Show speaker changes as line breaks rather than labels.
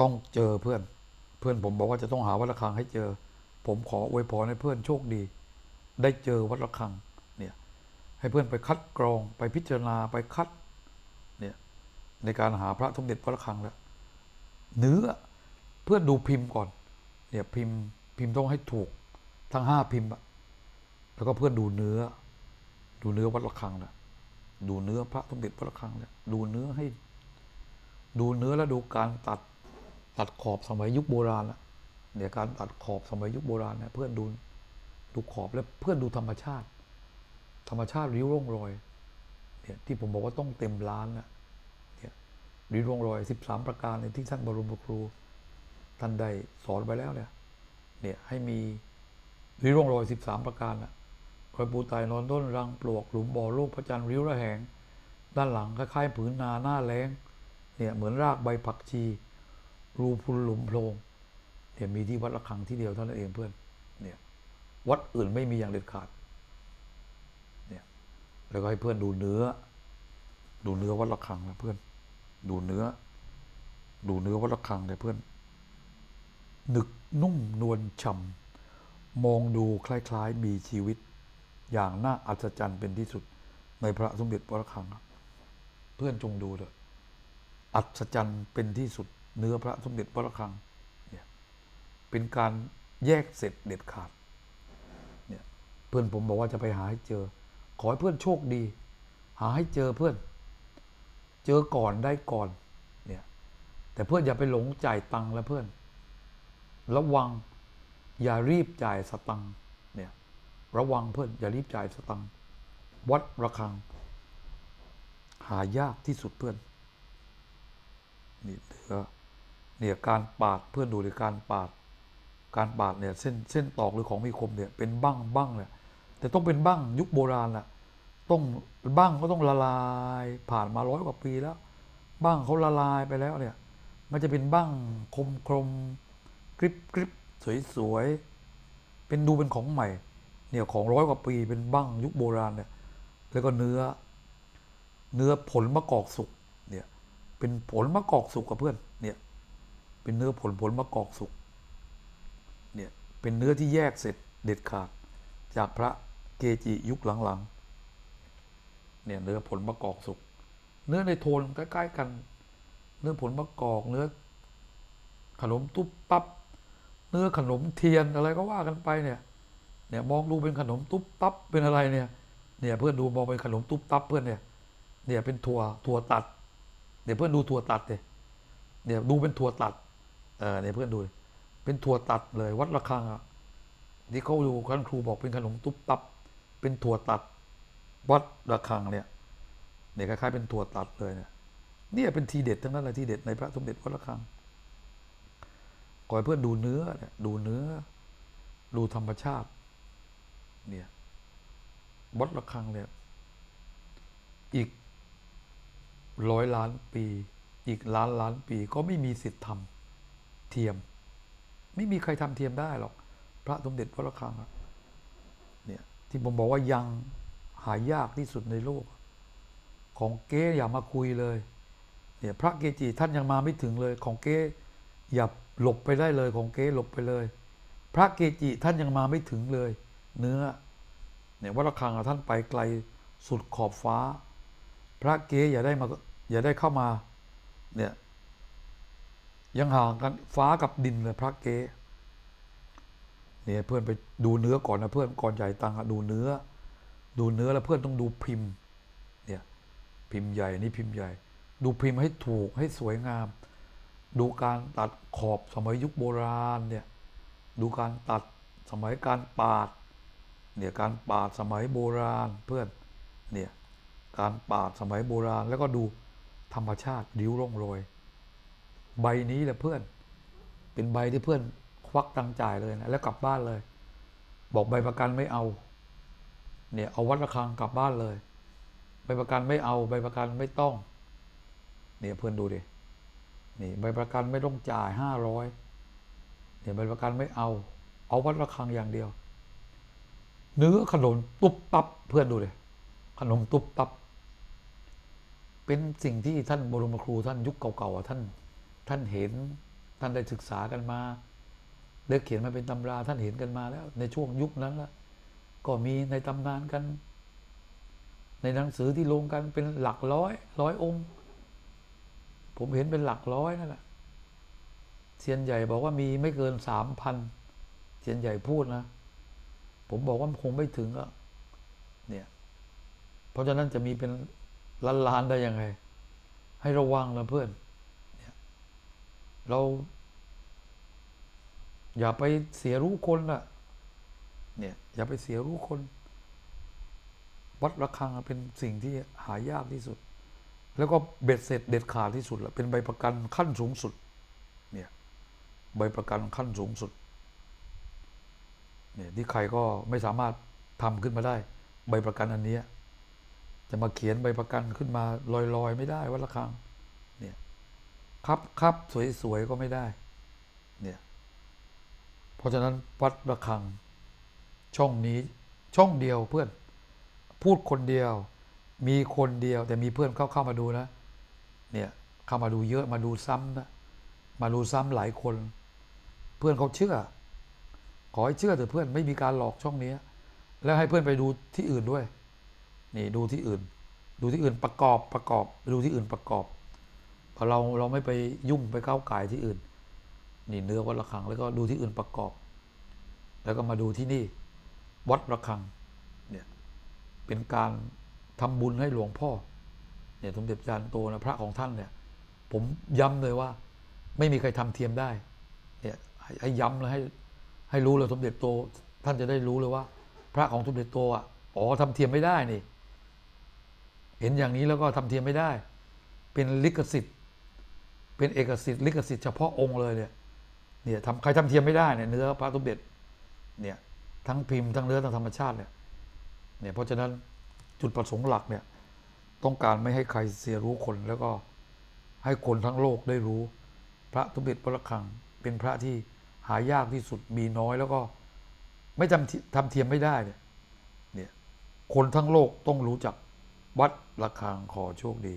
ต้องเจอเพื่อน เพื่อนผมบอกว่าจะต้องหาวัดระฆังให้เจอ ผมขออวยพรให้เพื่อนโชคดี ได้เจอวัดระฆังเนี่ยให้เพื่อนไปคัดกรองไปพิจารณาไปคัดเนี่ยในการหาพระสมเด็จวัดระฆังแล้วเนื้อเพื่อนดูพิมพ์ก่อนเนี่ยพิมพ์พิมพ์ต้องให้ถูกทั้งห้าพิมพ์แล้วก็เพื่อนดูเนื้อ ดูเนื้อวัดระฆังนะดูเนื้อพระสมเด็จวัดระฆังเนี่ยดูเนื้อให้ ดูเนื้อแล้วดูการตัด ตัดขอบสมัยยุคโบราณอะเนี่ยการตัดขอบสมัยยุคโบราณเนี่ยเพื่อนดูดูขอบแล้วเพื่อนดูธรรมชาติ ธรรมชาติริ้วร่องรอยเนี่ยที่ผมบอกว่าต้องเต็มล้านนะเนี่ยริ้วร่องรอยสิบสามประการในที่ท่านบรมครูท่านได้สอนไว้แล้วเนี่ยเนี่ยให้มีริ้วร่องรอยสิบสามประการนะรอยปูไตนอนต้นรังปลวกหลุมบ่อโลกพระจันทร์ริ้วระแหง ด้านหลังคล้ายๆผืนนาหน้าแล้งเนี่ยเหมือนรากใบผักชี รูพุนหลุมโพรงเนี่ยมีที่วัดระฆังที่เดียวเท่านั้นเองเพื่อนเนี่ยวัดอื่นไม่มีอย่างเด็ดขาดเนี่ยแล้วก็ให้เพื่อนดูเนื้อ ดูเนื้อวัดระฆังนะเพื่อน ดูเนื้อ ดูเนื้อวัดระฆังเลยเพื่อนหนึกนุ่มนวลฉ่ำมองดูคล้ายๆมีชีวิต อย่างน่าอัศจรรย์เป็นที่สุด ในพระสมเด็จวัดระฆังครับเพื่อนจงดูเถอะอัศจรรย์เป็นที่สุด เนื้อพระสมเด็จพระระฆังเนี่ยเป็นการแยกเสร็จเด็ดขาดเนี่ยเพื่อนผมบอกว่าจะไปหาให้เจอ ขอให้เพื่อนโชคดี หาให้เจอเพื่อน เจอก่อนได้ก่อนเนี่ยแต่เพื่อนอย่าไปหลงจ่ายตังค์แล้วเพื่อน ระวังอย่ารีบจ่ายสตังค์เนี่ยระวังเพื่อนอย่ารีบจ่ายสตังค์วัดระฆัง หายากที่สุดเพื่อนนี่เนื้อ เนี่ยการปาดเพื่อนดูในการปาด การปาดเนี่ยเส้นเส้นตอกหรือของมีคมเนี่ยเป็นบ้างบ้างเนี่ยแต่ต้องเป็นบ้างยุคโบราณน่ะต้องบ้างก็ต้องละลายผ่านมาร้อยกว่าปีแล้ว บ้างเขาละลายไปแล้วเนี่ยมันจะเป็นบ้างคมคมกริบกริบสวยสวยๆเป็นดูเป็นของใหม่เนี่ยของร้อยกว่าปีเป็นบ้างยุคโบราณเนี่ยแล้วก็เนื้อ เนื้อผลมะกอกสุกเนี่ยเป็นผลมะกอกสุกกับเพื่อนเนี่ย เป็นเนื้อผลผลมะกอกสุกเนี่ยเป็นเนื้อที่แยกเสร็จเด็ดขาด จากพระเกจิยุคหลังๆเนี่ยเนื้อผลมะกอกสุกเนื้อในโทนใกล้ๆกัน เนื้อผลมะกอกเนื้อขนมตุ๊บปั๊บเนื้อขนมเทียนอะไรก็ว่ากันไปเนี่ยเนี่ยมองดูเป็นขนมตุ๊บตับเป็นอะไรเนี่ยเนี่ยเพื่อนดูมองเป็นขนมตุ๊บตับเพื่อนเนี่ยเนี่ยเป็นถั่วถั่วตัดเดี๋ยเพื่อนดูถั่วตัดเลยเนี่ยดูเป็นถั่วตัด เออเนี่ยเพื่อนดู เป็นถั่วตัดเลย วัดระฆังอะที่เขาดูท่านครูบอกเป็นขนมตุ๊บตับ เป็นถั่วตัด วัดระฆังเนี่ยเนี่ยคล้ายๆเป็นถั่วตัดเลยเนี่ยเนี่ยเป็นทีเด็ดทั้งนั้นเลยทีเด็ดในพระสมเด็จวัดระฆังขอให้เพื่อนดูเนื้อเนี่ยดูเนื้อ ดูธรรมชาติ เนี่ยวัดระฆังเนี่ยอีกร้อยล้านปี อีกล้านล้านปีก็ไม่มีสิทธิ์ทำ เทียม ไม่มีใครทำเทียมได้หรอก พระสมเด็จพระระฆังเนี่ยที่ผมบอกว่ายังหายากที่สุดในโลก ของเก๊อย่ามาคุยเลยเนี่ยพระเกจิท่านยังมาไม่ถึงเลย ของเก๊อย่าหลบไปได้เลยของเก๊หลบไปเลย พระเกจิท่านยังมาไม่ถึงเลย เนื้อเนี่ยวัดระฆังท่านไปไกลสุดขอบฟ้า พระเก๊อย่าได้มาอย่าได้เข้ามาเนี่ย ยังห่างกันฟ้ากับดินเลยพระเกเนี่ยเพื่อนไปดูเนื้อก่อนนะเพื่อนก่อนใหญ่ตังค์ดูเนื้อ ดูเนื้อแล้วเพื่อนต้องดูพิมพ์เนี่ยพิมพ์ใหญ่นี่พิมพ์ใหญ่ ดูพิมพ์ให้ถูกให้สวยงาม ดูการตัดขอบสมัยยุคโบราณเนี่ยดูการตัดสมัยการปาดเนี่ยการปาดสมัยโบราณเพื่อนเนี่ยการปาดสมัยโบราณแล้วก็ดูธรรมชาติริ้วร่องรอย ใบนี้แหละเพื่อน เป็นใบที่เพื่อนควักตังจ่ายเลยนะแล้วกลับบ้านเลย บอกใบประกันไม่เอา เนี่ยเอาวัดระฆังกลับบ้านเลย ใบประกันไม่เอาใบประกันไม่ต้อง เนี่ยเพื่อนดูดินี่ใบประกันไม่ต้องจ่ายห้าร้อยเนี่ยใบประกันไม่เอา เอาวัดระฆังอย่างเดียว เนื้อขนมตุ๊บตับเพื่อนดูเลยขนมตุ๊บตับ เป็นสิ่งที่ท่านบรมครูท่านยุคเก่าๆอะท่าน ท่านเห็นท่านได้ศึกษากันมาได้เขียนมาเป็นตำราท่านเห็นกันมาแล้ว ในช่วงยุคนั้นละก็มีในตำนานกัน ในหนังสือที่ลงกันเป็นหลักร้อย ร้อยองค์ ผมเห็นเป็นหลักร้อยนั่นแหละเซียนใหญ่บอกว่ามีไม่เกินสามพันเซียนใหญ่พูดนะ ผมบอกว่าคงไม่ถึงอะเนี่ยเพราะฉะนั้นจะมีเป็นล้านล้านๆได้ยังไง ให้ระวังนะเพื่อน เรา อย่าไปเสียรู้คนล่ะ เนี่ย อย่าไปเสียรู้คน วัดระฆังเป็นสิ่งที่หายากที่สุด แล้วก็เบ็ดเสร็จเด็ดขาดที่สุดละเป็นใบประกันขั้นสูงสุด เนี่ย ใบประกันขั้นสูงสุด เนี่ยที่ใครก็ไม่สามารถทำขึ้นมาได้ ใบประกันอันเนี้ยจะมาเขียนใบประกันขึ้นมาลอยๆ ไม่ได้วัดระฆังเนี่ย ครับครับสวย ๆ ก็ไม่ได้ เนี่ย เพราะฉะนั้นวัดระฆัง ช่องนี้ช่องเดียวเพื่อน พูดคนเดียว มีคนเดียว แต่มีเพื่อนเข้าเข้ามาดูนะ เนี่ย เข้ามาดูเยอะมาดูซ้ำนะมาดูซ้ำหลายคน เพื่อนเขาเชื่อ ขอให้เชื่อเถอะเพื่อนไม่มีการหลอกช่องนี้แล้วให้เพื่อนไปดูที่อื่นด้วย นี่ดูที่อื่น ดูที่อื่นประกอบประกอบ ดูที่อื่นประกอบเพราะเราเราไม่ไปยุ่งไปก้าวไก่ที่อื่น นี่เนื้อวัดระฆัง แล้วก็ดูที่อื่นประกอบ แล้วก็มาดูที่นี่ วัดระฆังเนี่ยเป็นการทำบุญให้หลวงพ่อเนี่ยสมเด็จจารย์โตนะพระของท่านเนี่ย ผมย้ำเลยว่า ไม่มีใครทำเทียมได้เนี่ยให้ย้ำเลยให้ให้รู้เลยสมเด็จโต ท่านจะได้รู้เลยว่า พระของสมเด็จโตอะอ๋อทำเทียมไม่ได้นี่ เห็นอย่างนี้แล้วก็ทำเทียมไม่ได้ เป็นลิขสิทธิ์ เป็นเอกสิทธิ์ลิขสิทธิ์เฉพาะองค์เลยเนี่ยเนี่ยทำใครทำเทียมไม่ได้เนี่ยเนื้อพระสมเด็จเนี่ยทั้งพิมพ์ทั้งเนื้อทั้งธรรมชาติเนี่ยเนี่ยเพราะฉะนั้นจุดประสงค์หลักเนี่ยต้องการไม่ให้ใครเสียรู้คนแล้วก็ให้คนทั้งโลกได้รู้ พระสมเด็จพระระฆังเป็นพระที่หายากที่สุดมีน้อยแล้วก็ไม่จำที่ทำเทียมไม่ได้เนี่ยเนี่ยคนทั้งโลกต้องรู้จักวัดระฆังขอโชคดี